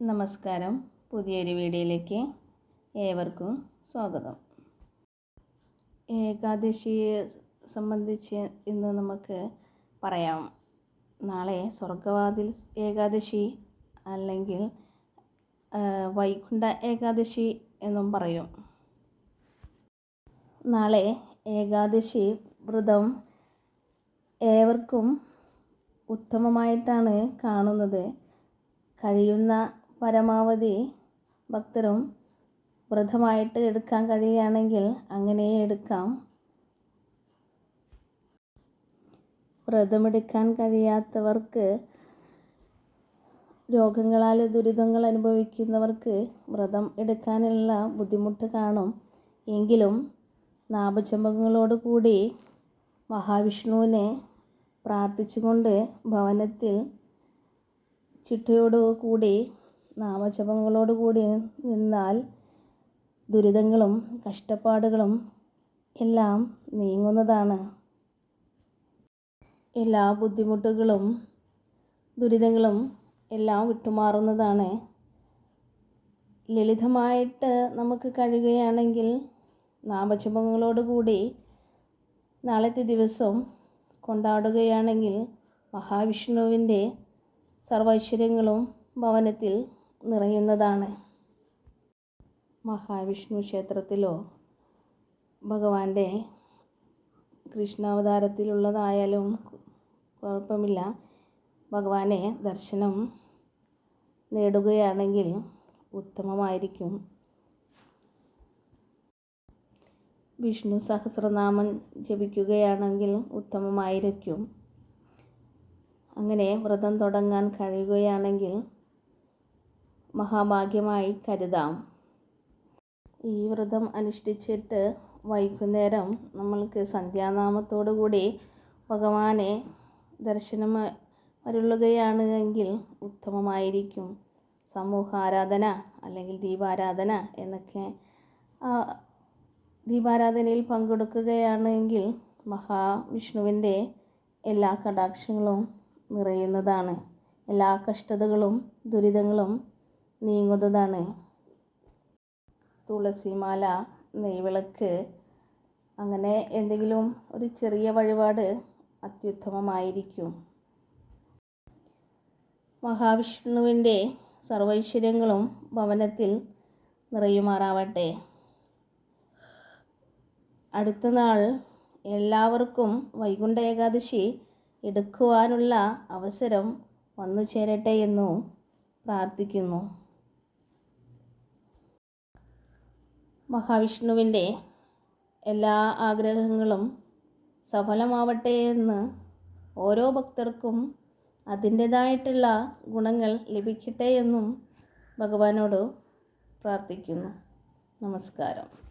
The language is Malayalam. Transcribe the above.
നമസ്കാരം. പുതിയൊരു വീഡിയോയിലേക്ക് ഏവർക്കും സ്വാഗതം. ഏകാദശിയെ സംബന്ധിച്ച് ഇന്ന് നമുക്ക് പറയാം. നാളെ സ്വർഗവാതിൽ ഏകാദശി അല്ലെങ്കിൽ വൈകുണ്ഠ ഏകാദശി എന്നും പറയും. നാളെ ഏകാദശി വ്രതം ഏവർക്കും ഉത്തമമായിട്ടാണ് കാണുന്നത്. കഴിയുന്ന പരമാവധി ഭക്തരും വ്രതമായിട്ട് എടുക്കാൻ കഴിയുകയാണെങ്കിൽ അങ്ങനെ എടുക്കാം. വ്രതമെടുക്കാൻ കഴിയാത്തവർക്ക് രോഗങ്ങളാൽ ദുരിതങ്ങൾ അനുഭവിക്കുന്നവർക്ക് വ്രതം എടുക്കാനുള്ള ബുദ്ധിമുട്ട് കാണും. എങ്കിലും നാഭജപങ്ങളോടുകൂടി മഹാവിഷ്ണുവിനെ പ്രാർത്ഥിച്ചുകൊണ്ട് ഭവനത്തിൽ ചിട്ടയോടുകൂടി നാമജപങ്ങളോടുകൂടി നിന്നാൽ ദുരിതങ്ങളും കഷ്ടപ്പാടുകളും എല്ലാം നീങ്ങുന്നതാണ്. എല്ലാ ബുദ്ധിമുട്ടുകളും ദുരിതങ്ങളും എല്ലാം വിട്ടുമാറുന്നതാണ്. ലളിതമായിട്ട് നമുക്ക് കഴിയുകയാണെങ്കിൽ നാമജപങ്ങളോടുകൂടി നാളത്തെ ദിവസം കൊണ്ടാടുകയാണെങ്കിൽ മഹാവിഷ്ണുവിന്റെ സർവൈശ്വര്യങ്ങളും ഭവനത്തിൽ നിറയുന്നതാണ്. മഹാവിഷ്ണു ക്ഷേത്രത്തിലോ? ഭഗവാന്റെ കൃഷ്ണാവതാരത്തിലുള്ളതായാലും കുഴപ്പമില്ല. ഭഗവാനെ ദർശനം നേടുകയാണെങ്കിൽ ഉത്തമമായിരിക്കും. വിഷ്ണു സഹസ്രനാമം ജപിക്കുകയാണെങ്കിൽ ഉത്തമമായിരിക്കും. അങ്ങനെ വ്രതം തുടങ്ങാൻ കഴിയുകയാണെങ്കിൽ മഹാഭാഗ്യമായി കരുതാം. ഈ വ്രതം അനുഷ്ഠിച്ചിട്ട് വൈകുന്നേരം നമ്മൾക്ക് സന്ധ്യാനാമത്തോടു കൂടി ഭഗവാനെ ദർശനം അരുളുകയാണ് എങ്കിൽ ഉത്തമമായിരിക്കും. സമൂഹ ആരാധന അല്ലെങ്കിൽ ദീപാരാധന എന്നൊക്കെ ദീപാരാധനയിൽ പങ്കെടുക്കുകയാണെങ്കിൽ മഹാവിഷ്ണുവിന്റെ എല്ലാ കടാക്ഷങ്ങളും നിറയുന്നതാണ്. എല്ലാ കഷ്ടതകളും ദുരിതങ്ങളും നീങ്ങുന്നതാണ്. തുളസിമാല നെയ്വിളക്ക് അങ്ങനെ എന്തെങ്കിലും ഒരു ചെറിയ വഴിപാട് അത്യുത്തമമായിരിക്കും. മഹാവിഷ്ണുവിന്റെ സർവൈശ്വര്യങ്ങളും ഭവനത്തിൽ നിറയുമാറാവട്ടെ. അടുത്ത നാൾ എല്ലാവർക്കും വൈകുണ്ഠ ഏകാദശി എടുക്കുവാനുള്ള അവസരം വന്നു ചേരട്ടെ എന്നു പ്രാർത്ഥിക്കുന്നു. മഹാവിഷ്ണുവിന്റെ എല്ലാ ആഗ്രഹങ്ങളും സഫലമാവട്ടെ എന്ന് ഓരോ ഭക്തർക്കും അതിന്റേതായിട്ടുള്ള ഗുണങ്ങൾ ലഭിക്കട്ടെ എന്നും ഭഗവാനോട് പ്രാർത്ഥിക്കുന്നു. നമസ്കാരം.